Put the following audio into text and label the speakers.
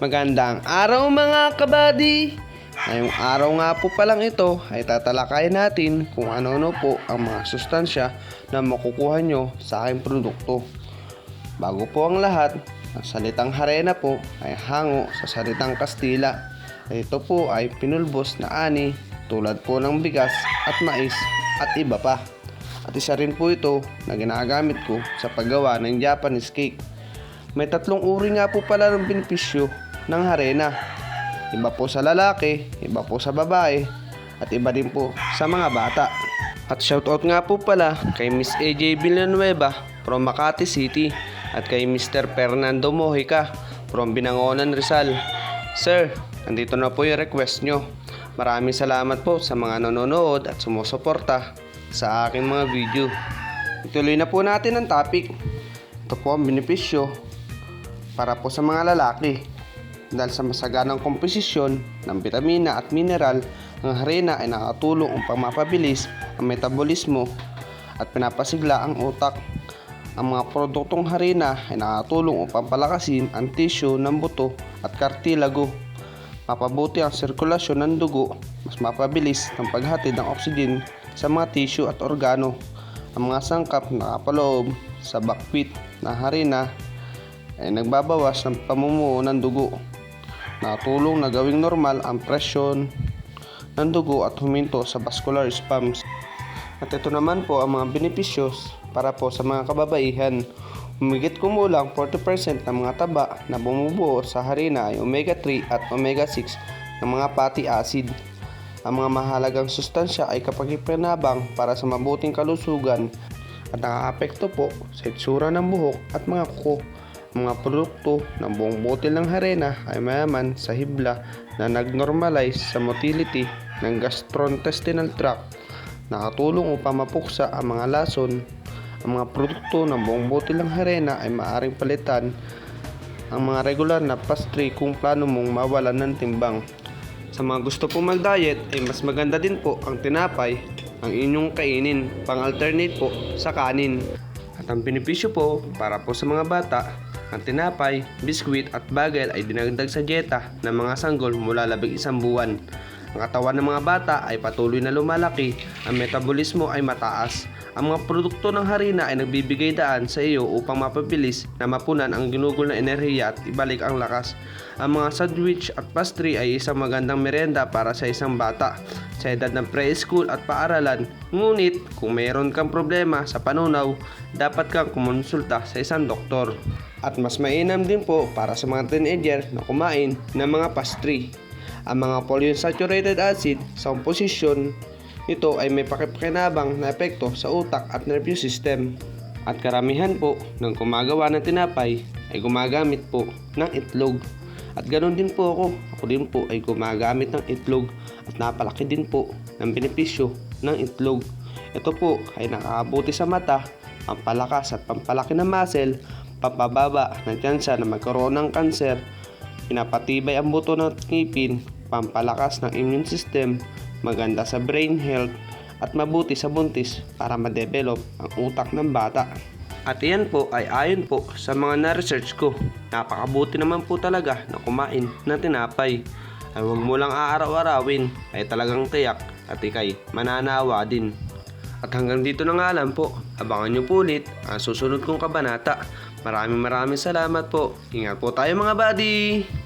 Speaker 1: Magandang araw mga kabady! Ngayong araw nga po palang ito ay tatalakayin natin kung ano-ano po ang mga sustansya na makukuha nyo sa aking produkto. Bago po ang lahat, ang salitang harena po ay hango sa salitang Kastila. Ito po ay pinulbos na ani tulad po ng bigas at mais at iba pa. At isa rin po ito na ginagamit ko sa paggawa ng Japanese cake. May tatlong uri nga po pala ng benepisyo ng harena. Iba po sa lalaki, iba po sa babae, at iba din po sa mga bata. At shoutout nga po pala kay Miss AJ Villanueva from Makati City at kay Mr. Fernando Mojica from Binangonan Rizal. Sir, nandito na po yung request nyo. Maraming salamat po sa mga nanonood at sumusuporta sa aking mga video. Ituloy na po natin ang topic. Ito po ang benepisyo para po sa mga lalaki. Dahil sa masaganang komposisyon ng vitamina at mineral, ang harina ay nakatulong upang mapabilis ang metabolismo at pinapasigla ang utak. Ang mga produktong harina ay nakatulong upang palakasin ang tissue ng buto at kartilago. Mapabuti ang sirkulasyon ng dugo, mas mapabilis ang paghatid ng oxygen sa mga tissue at organo. Ang mga sangkap na kapaloob sa buckwheat na harina ay nagbabawas ng pamumuo ng dugo. Nakatulong na gawing normal ang presyon ng dugo at huminto sa vascular spasms. At ito naman po ang mga benepisyos para po sa mga kababaihan. Humigit kumulang 40% ng mga taba na bumubuo sa harina ay omega-3 at omega-6 ng mga fatty acid. Ang mga mahalagang sustansya ay kapag ipinabang para sa mabuting kalusugan at nakakaapekto po sa itsura ng buhok at mga kuko. Mga produkto ng buong butil ng harena ay mayaman sa hibla na nag-normalize sa motility ng gastrointestinal tract. Nakatulong upang mapuksa ang mga lason. Ang mga produkto ng buong butil ng harena ay maaring palitan ang mga regular na pastry kung plano mong mawalan ng timbang. Sa mga gusto pong mag-diet ay mas maganda din po ang tinapay ang inyong kainin pang alternate po sa kanin. At ang benepisyo po para po sa mga bata, ang tinapay, biskwit at bagel ay dinagdag sa dieta ng mga sanggol mula labing isang buwan. Ang katawan ng mga bata ay patuloy na lumalaki, ang metabolismo ay mataas. Ang mga produkto ng harina ay nagbibigay daan sa iyo upang mapabilis na mapunan ang ginugol na enerhiya at ibalik ang lakas. Ang mga sandwich at pastry ay isang magandang merenda para sa isang bata sa edad ng preschool at paaralan. Ngunit kung mayroon kang problema sa panunaw, dapat kang kumonsulta sa isang doktor. At mas mainam din po para sa mga teenager na kumain ng mga pastry. Ang mga polyunsaturated acid sa komposisyon nito ay may pakipakinabang na epekto sa utak at nervous system. At karamihan po ng gumagawa ng tinapay ay gumagamit po ng itlog. At ganoon din po ako. Ako din po ay gumagamit ng itlog at napalaki din po ng benepisyo ng itlog. Ito po ay nakakabuti sa mata, pampalakas at pampalaki ng muscle, pampababa ng tsansa na magkaroon ng kanser, pinapatibay ang buto ng ngipin, pampalakas ng immune system, maganda sa brain health, at mabuti sa buntis para ma-develop ang utak ng bata. At iyan po ay ayon po sa mga na-research ko. Napakabuti naman po talaga na kumain ng tinapay. Ay huwag mo lang aaraw-arawin ay talagang tiyak at ikay mananawa din. At hanggang dito na nga lang po. Abangan nyo po ulit ang susunod kong kabanata. Maraming maraming salamat po. Ingat po tayo mga buddy!